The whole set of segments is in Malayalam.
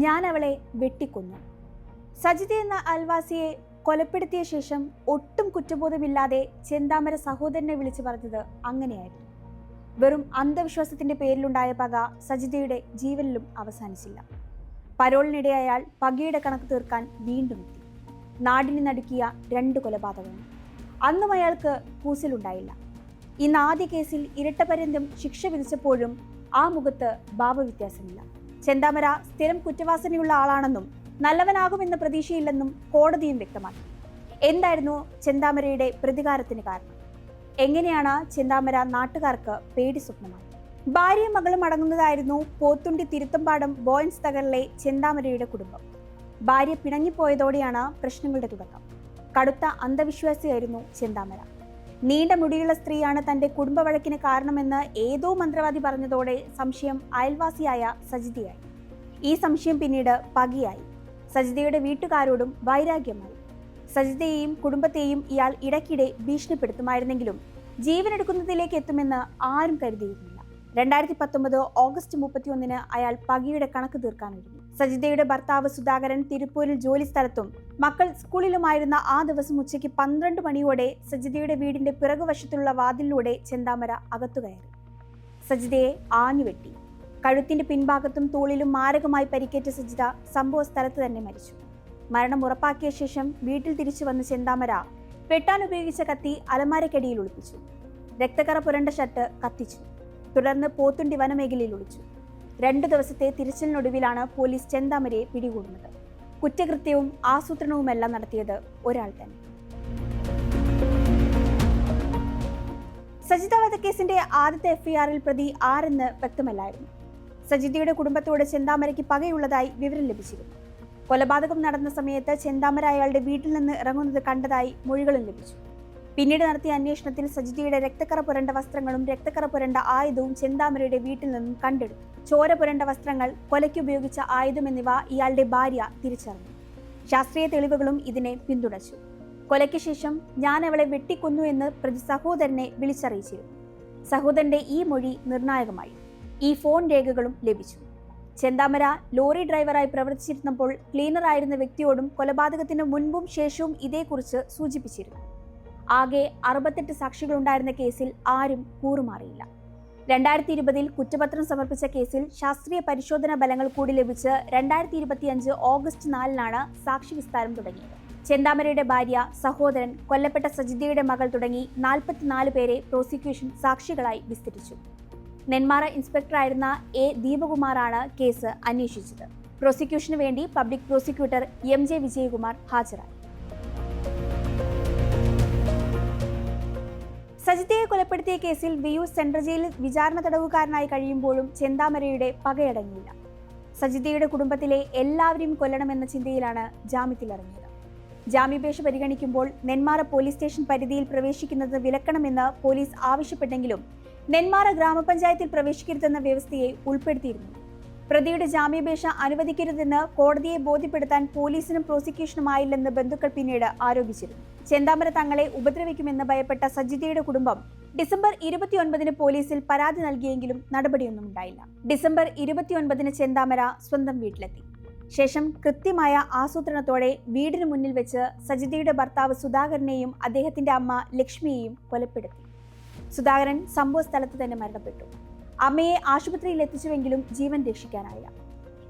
ഞാൻ അവളെ വെട്ടിക്കൊന്നു. സജിത എന്ന അൽവാസിയെ കൊലപ്പെടുത്തിയ ശേഷം ഒട്ടും കുറ്റബോധമില്ലാതെ ചെന്താമര സഹോദരനെ വിളിച്ചു പറഞ്ഞത് അങ്ങനെയായിരുന്നു. വെറും അന്ധവിശ്വാസത്തിന്റെ പേരിലുണ്ടായ പക സജിതയുടെ ജീവനിലും അവസാനിച്ചില്ല. പരോളിനിടെ അയാൾ പകയുടെ കണക്ക് തീർക്കാൻ വീണ്ടും എത്തി. നാടിനെ നടുക്കിയ രണ്ട് കൊലപാതകങ്ങൾ. അന്നും അയാൾക്ക് കൂസലുണ്ടായില്ല. ഇന്ന് ആദ്യ കേസിൽ ഇരട്ടപര്യന്തം ശിക്ഷ വിധിച്ചപ്പോഴും ആ മുഖത്ത് ഭാവവ്യത്യാസമില്ല. ചെന്താമര സ്ഥിരം കുറ്റവാസനയുള്ള ആളാണെന്നും നല്ലവനാകുമെന്ന പ്രതീക്ഷയില്ലെന്നും കോടതിയും വ്യക്തമാക്കി. എന്തായിരുന്നു ചെന്താമരയുടെ പ്രതികാരത്തിന് കാരണം? എങ്ങനെയാണ് ചെന്താമര നാട്ടുകാർക്ക് പേടി സ്വപ്നമായി ഭാര്യയും മകളും അടങ്ങുന്നതായിരുന്നു പോത്തുണ്ടി തിരുത്തമ്പാടം ബോയൻസ് തകറിലെ ചെന്താമരയുടെ കുടുംബം. ഭാര്യ പിണങ്ങിപ്പോയതോടെയാണ് പ്രശ്നങ്ങളുടെ തുടക്കം. കടുത്ത അന്ധവിശ്വാസിയായിരുന്നു ചെന്താമര. നീണ്ട മുടിയുള്ള സ്ത്രീയാണ് തന്റെ കുടുംബ വഴക്കിന് കാരണമെന്ന് ഏതോ മന്ത്രവാദി പറഞ്ഞതോടെ സംശയം അയൽവാസിയായ സജിതയായി. ഈ സംശയം പിന്നീട് പകിയായി. സജിതയുടെ വീട്ടുകാരോടും വൈരാഗ്യമായി. സജിതയെയും കുടുംബത്തെയും ഇയാൾ ഇടയ്ക്കിടെ ഭീഷണിപ്പെടുത്തുമായിരുന്നെങ്കിലും ജീവനെടുക്കുന്നതിലേക്ക് എത്തുമെന്ന് ആരും കരുതിയിരുന്നില്ല. രണ്ടായിരത്തി പത്തൊമ്പത് ഓഗസ്റ്റ് മുപ്പത്തിയൊന്നിന് അയാൾ പകിയുടെ കണക്ക് തീർക്കാനൊരുങ്ങി. സജിതയുടെ ഭർത്താവ് സുധാകരൻ തിരുപ്പൂരിൽ ജോലി സ്ഥലത്തും മക്കൾ സ്കൂളിലുമായിരുന്ന ആ ദിവസം ഉച്ചയ്ക്ക് പന്ത്രണ്ട് മണിയോടെ സജിതയുടെ വീടിന്റെ പിറകുവശത്തുള്ള വാതിലിലൂടെ ചെന്താമര അകത്തുകയറി സജിതയെ ആഞ്ഞുവെട്ടി കഴുത്തിന്റെ പിൻഭാഗത്തും തോളിലും മാരകമായി പരിക്കേറ്റ സജിത സംഭവ സ്ഥലത്ത് തന്നെ മരിച്ചു. മരണം ഉറപ്പാക്കിയ ശേഷം വീട്ടിൽ തിരിച്ചു വന്ന ചെന്താമര വെട്ടാൻ ഉപയോഗിച്ച കത്തി അലമാരക്കടിയിൽ ഒളിപ്പിച്ചു. രക്തക്കറ പുരണ്ട ഷർട്ട് കത്തിച്ചു. തുടർന്ന് പോത്തുണ്ടി വനമേഖലയിൽ ഒളിച്ചു. രണ്ടു ദിവസത്തെ തിരച്ചിലിനൊടുവിലാണ് പോലീസ് ചെന്താമരയെ പിടികൂടുന്നത്. കുറ്റകൃത്യവും ആസൂത്രണവുമെല്ലാം നടത്തിയത് ഒരാൾ തന്നെ. സജിത വധക്കേസിന്റെ ആദ്യത്തെ എഫ്ഐആറിൽ പ്രതി ആരെന്ന് വ്യക്തമല്ലായിരുന്നു. സജിതയുടെ കുടുംബത്തോട് ചെന്താമരയ്ക്ക് പകയുള്ളതായി വിവരം ലഭിച്ചിരുന്നു. കൊലപാതകം നടന്ന സമയത്ത് ചെന്താമര അയാളുടെ വീട്ടിൽ നിന്ന് ഇറങ്ങുന്നത് കണ്ടതായി മൊഴികളും ലഭിച്ചു. പിന്നീട് നടത്തിയ അന്വേഷണത്തിൽ സജിതയുടെ രക്തക്കറ പുരണ്ട വസ്ത്രങ്ങളും രക്തക്കറ പുരണ്ട ആയുധവും ചെന്താമരയുടെ വീട്ടിൽ നിന്നും കണ്ടെടുത്തു. ചോര പുരണ്ട വസ്ത്രങ്ങൾ കൊലയ്ക്ക് ഉപയോഗിച്ച ആയുധം എന്നിവ ഇയാളുടെ ഭാര്യ തിരിച്ചറിഞ്ഞു. ശാസ്ത്രീയ തെളിവുകളും ഇതിനെ പിന്തുണച്ചു. കൊലയ്ക്ക് ശേഷം ഞാൻ അവളെ വെട്ടിക്കൊന്നു എന്ന് പ്രതി സഹോദരനെ വിളിച്ചറിയിച്ചിരുന്നു. സഹോദരന്റെ ഈ മൊഴി നിർണായകമായി. ഈ ഫോൺ രേഖകളും ലഭിച്ചു. ചെന്താമര ലോറി ഡ്രൈവറായി പ്രവർത്തിച്ചിരുന്നപ്പോൾ ക്ലീനറായിരുന്ന വ്യക്തിയോടും കൊലപാതകത്തിന് മുൻപും ശേഷവും ഇതേക്കുറിച്ച് സൂചിപ്പിച്ചിരുന്നു. ആകെ അറുപത്തെട്ട് സാക്ഷികളുണ്ടായിരുന്ന കേസിൽ ആരും കൂറുമാറിയില്ല. രണ്ടായിരത്തി ഇരുപതിൽ കുറ്റപത്രം സമർപ്പിച്ച കേസിൽ ശാസ്ത്രീയ പരിശോധനാ ബലങ്ങൾ കൂടി ലഭിച്ച് രണ്ടായിരത്തി ഇരുപത്തിയഞ്ച് ഓഗസ്റ്റ് നാലിനാണ് സാക്ഷി വിസ്താരം തുടങ്ങിയത്. ചെന്താമരയുടെ ഭാര്യ സഹോദരൻ കൊല്ലപ്പെട്ട സജിതയുടെ മകൾ തുടങ്ങി നാൽപ്പത്തിനാല് പേരെ പ്രോസിക്യൂഷൻ സാക്ഷികളായി വിസ്തരിച്ചു. നെന്മാറ ഇൻസ്പെക്ടറായിരുന്ന എ ദീപകുമാറാണ് കേസ് അന്വേഷിച്ചത്. പ്രോസിക്യൂഷന് വേണ്ടി public prosecutor M J Vijayakumar ഹാജരായി. സജിതയെ കൊലപ്പെടുത്തിയ കേസിൽ വിയൂർ സെൻട്രൽ ജയിലിൽ വിചാരണ തടവുകാരനായി കഴിയുമ്പോഴും ചെന്താമരയുടെ പകയടങ്ങിയില്ല. സജിതയുടെ കുടുംബത്തിലെ എല്ലാവരെയും കൊല്ലണമെന്ന ചിന്തയിലാണ് ജാമ്യത്തിലിറങ്ങിയത് ജാമ്യാപേക്ഷ പരിഗണിക്കുമ്പോൾ നെന്മാറ പോലീസ് സ്റ്റേഷൻ പരിധിയിൽ പ്രവേശിക്കുന്നത് വിലക്കണമെന്ന് പോലീസ് ആവശ്യപ്പെട്ടെങ്കിലും നെന്മാറ ഗ്രാമപഞ്ചായത്തിൽ പ്രവേശിക്കരുതെന്ന വ്യവസ്ഥയെ ഉൾപ്പെടുത്തിയിരുന്നു. പ്രതിയുടെ ജാമ്യാപേക്ഷ അനുവദിക്കരുതെന്ന് കോടതിയെ ബോധ്യപ്പെടുത്താൻ പോലീസിനും പ്രോസിക്യൂഷനുമായില്ലെന്ന് ബന്ധുക്കൾ പിന്നീട് ആരോപിച്ചിരുന്നു. ചെന്താമര തങ്ങളെ ഉപദ്രവിക്കുമെന്ന് ഭയപ്പെട്ട സജിതയുടെ കുടുംബം ഡിസംബർ ഇരുപത്തിയൊൻപതിന് പോലീസിൽ പരാതി നൽകിയെങ്കിലും നടപടിയൊന്നും ഉണ്ടായില്ല. ഡിസംബർ ഇരുപത്തിയൊൻപതിന് ചെന്താമര സ്വന്തം വീട്ടിലെത്തി. ശേഷം കൃത്യമായ ആസൂത്രണത്തോടെ വീടിന് മുന്നിൽ വെച്ച് സജിതയുടെ ഭർത്താവ് സുധാകരനെയും അദ്ദേഹത്തിന്റെ അമ്മ ലക്ഷ്മിയെയും കൊലപ്പെടുത്തി. സുധാകരൻ സംഭവ സ്ഥലത്ത് തന്നെ മരണപ്പെട്ടു. അമ്മയെ ആശുപത്രിയിൽ എത്തിച്ചുവെങ്കിലും ജീവൻ രക്ഷിക്കാനായില്ല.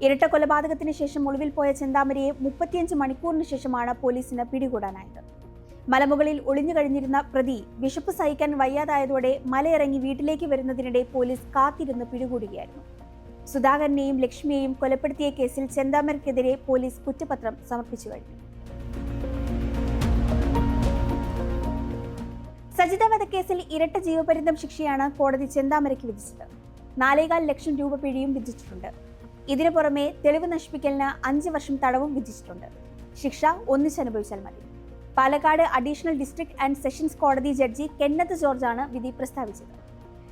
ഇരട്ട കൊലപാതകത്തിന് ശേഷം ഒളിവിൽ പോയ ചെന്താമരയെ മുപ്പത്തിയഞ്ച് മണിക്കൂറിന് ശേഷമാണ് പോലീസിന് പിടികൂടാനായത്. മലമുകളിൽ ഒളിഞ്ഞു കഴിഞ്ഞിരുന്ന പ്രതി വിശപ്പ് സഹിക്കാൻ വയ്യാതായതോടെ മലയിറങ്ങി വീട്ടിലേക്ക് വരുന്നതിനിടെ പോലീസ് കാത്തിരുന്ന് പിടികൂടുകയായിരുന്നു. സുധാകരനെയും ലക്ഷ്മിയെയും കൊലപ്പെടുത്തിയ കേസിൽ ചെന്താമരയ്ക്കെതിരെ പോലീസ് കുറ്റപത്രം സമർപ്പിച്ചു കഴിഞ്ഞു. സജിത വധക്കേസിൽ ഇരട്ട ജീവപര്യന്തം ശിക്ഷയാണ് കോടതി ചെന്താമരയ്ക്ക് വിധിച്ചത്. നാലേകാൽ ലക്ഷം രൂപ പിഴയും വിധിച്ചിട്ടുണ്ട്. ഇതിനു പുറമെ തെളിവ് നശിപ്പിക്കലിന് അഞ്ച് വർഷം തടവും വിധിച്ചിട്ടുണ്ട്. ശിക്ഷ ഒന്നിച്ചനുഭവിച്ചാൽ മതി. Palakkad additional district and sessions കോടതി ജഡ്ജി കെന്നത്ത് ജോർജാണ് വിധി പ്രസ്താവിച്ചത്.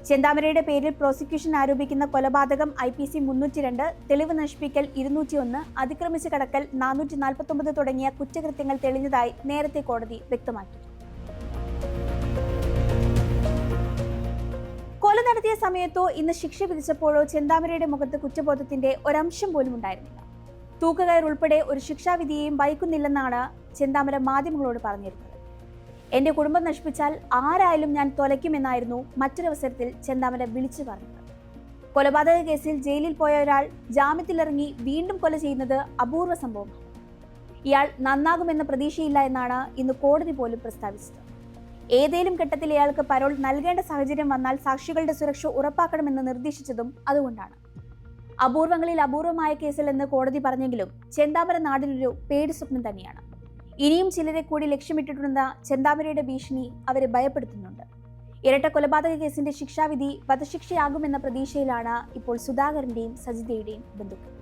ചെന്താമരയുടെ പേരിൽ പ്രോസിക്യൂഷൻ ആരോപിക്കുന്ന കൊലപാതകം ഐ പി സി മുന്നൂറ്റി രണ്ട് തെളിവ് നശിപ്പിക്കൽ ഇരുന്നൂറ്റി ഒന്ന് അതിക്രമിച്ച് കടക്കൽ നാനൂറ്റി നാൽപ്പത്തൊമ്പത് തുടങ്ങിയ കുറ്റകൃത്യങ്ങൾ തെളിഞ്ഞതായി നേരത്തെ കോടതി വ്യക്തമാക്കി. നടത്തിയ സമയത്തോ ഇന്ന് ശിക്ഷ വിധിച്ചപ്പോഴോ ചെന്താമരയുടെ മുഖത്ത് കുറ്റബോധത്തിന്റെ ഒരംശം പോലും ഉണ്ടായിരുന്നില്ല. തൂക്കുകയർ ഉൾപ്പെടെ ഒരു ശിക്ഷാവിധിയെയും ഭയക്കുന്നില്ലെന്നാണ് ചെന്താമര മാധ്യമങ്ങളോട് പറഞ്ഞിരുന്നത്. എന്റെ കുടുംബം നശിപ്പിച്ചാൽ ആരായാലും ഞാൻ തൊലയ്ക്കുമെന്നായിരുന്നു മറ്റൊരവസരത്തിൽ ചെന്താമര വിളിച്ചു പറഞ്ഞത്. കൊലപാതക കേസിൽ ജയിലിൽ പോയ ഒരാൾ ജാമ്യത്തിലിറങ്ങി വീണ്ടും കൊല ചെയ്യുന്നത് അപൂർവ സംഭവമാണ്. ഇയാൾ നന്നാകുമെന്ന പ്രതീക്ഷയില്ല എന്നാണ് ഇന്ന് കോടതി പോലും പ്രസ്താവിച്ചത്. ഏതേലും ഘട്ടത്തിൽ ഇയാൾക്ക് പരോൾ നൽകേണ്ട സാഹചര്യം വന്നാൽ സാക്ഷികളുടെ സുരക്ഷ ഉറപ്പാക്കണമെന്ന് നിർദ്ദേശിച്ചതും അതുകൊണ്ടാണ്. അപൂർവങ്ങളിൽ അപൂർവമായ കേസിൽ എന്ന് കോടതി പറഞ്ഞെങ്കിലും ചെന്താമര നാടിനൊരു പേടി സ്വപ്നം തന്നെയാണ്. ഇനിയും ചിലരെ കൂടി ലക്ഷ്യമിട്ടിട്ടുണ്ടെന്ന ചെന്താമരയുടെ ഭീഷണി അവരെ ഭയപ്പെടുത്തുന്നുണ്ട്. ഇരട്ട കൊലപാതക കേസിന്റെ ശിക്ഷാവിധി വധശിക്ഷയാകുമെന്ന പ്രതീക്ഷയിലാണ് ഇപ്പോൾ സുധാകരന്റെയും സജിതയുടെയും ബന്ധുക്കൾ.